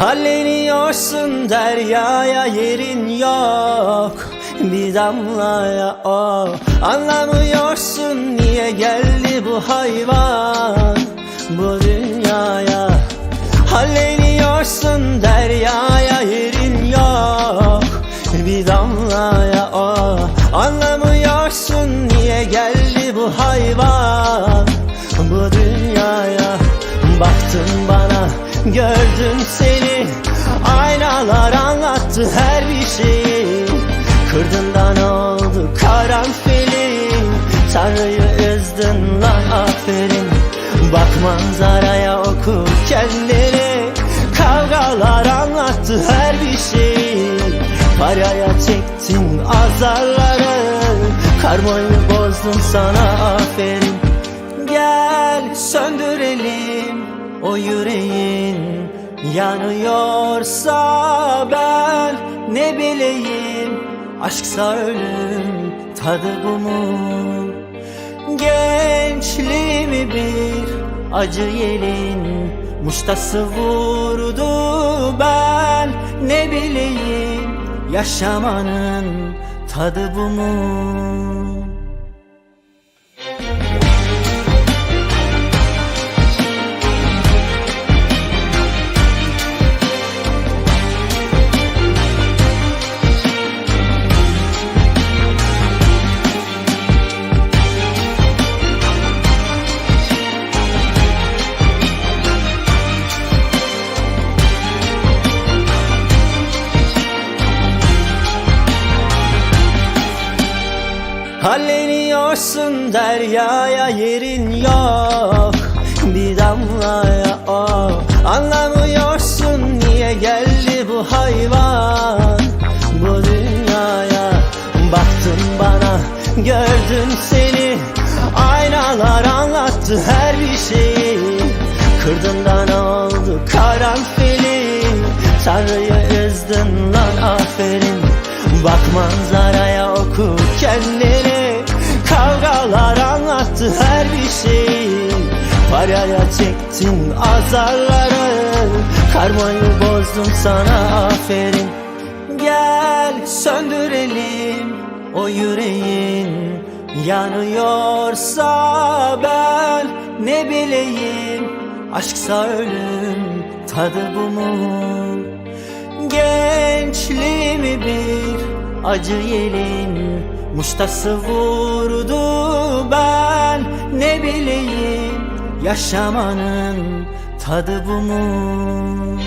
Halleniyorsun deryaya yerin yok Bir damlaya o. Anlamıyorsun niye geldi bu hayvan Bu dünyaya. Halleniyorsun deryaya yerin yok Bir damlaya o. Anlamıyorsun niye geldi bu hayvan Bu dünyaya. Baktın bana gördüm seni Aynalar anlattı her bir şeyi Kırdın da ne oldu karanfili. Tanrı'yı üzdün lan aferin. Bak manzaraya oku kendini. Kavgalar anlattı her bir şeyi Paraya çektin azarları. Karmayı bozdun sana aferin. Gel söndürelim o yüreğin Yanıyorsa ben ne bileyim Aşksa ölüm tadı bu mu? Gençliğimi bir acı yelin Muştası vurdu ben ne bileyim Yaşamanın tadı bu mu Halleniyorsun deryaya yerin yok. Bir damlaya o Anlamıyorsun niye geldi bu hayvan? Bu dünyaya Baktın bana gördüm seni. Aynalar anlattı her bir şeyi. Kırdın da ne oldu karanfili. Tanrı'yı üzdün lan aferin. Bak manzaraya oku kendini Paraya çektin azarları. Karmayı bozdum sana aferin. Gel söndürelim o yüreğin. Yanıyorsa ben ne bileyim. Aşksa ölüm tadı bu mu? Gençliğimi bir acı yelin Muştası vurdu ben ne bileyim Yaşamanın tadı bu mu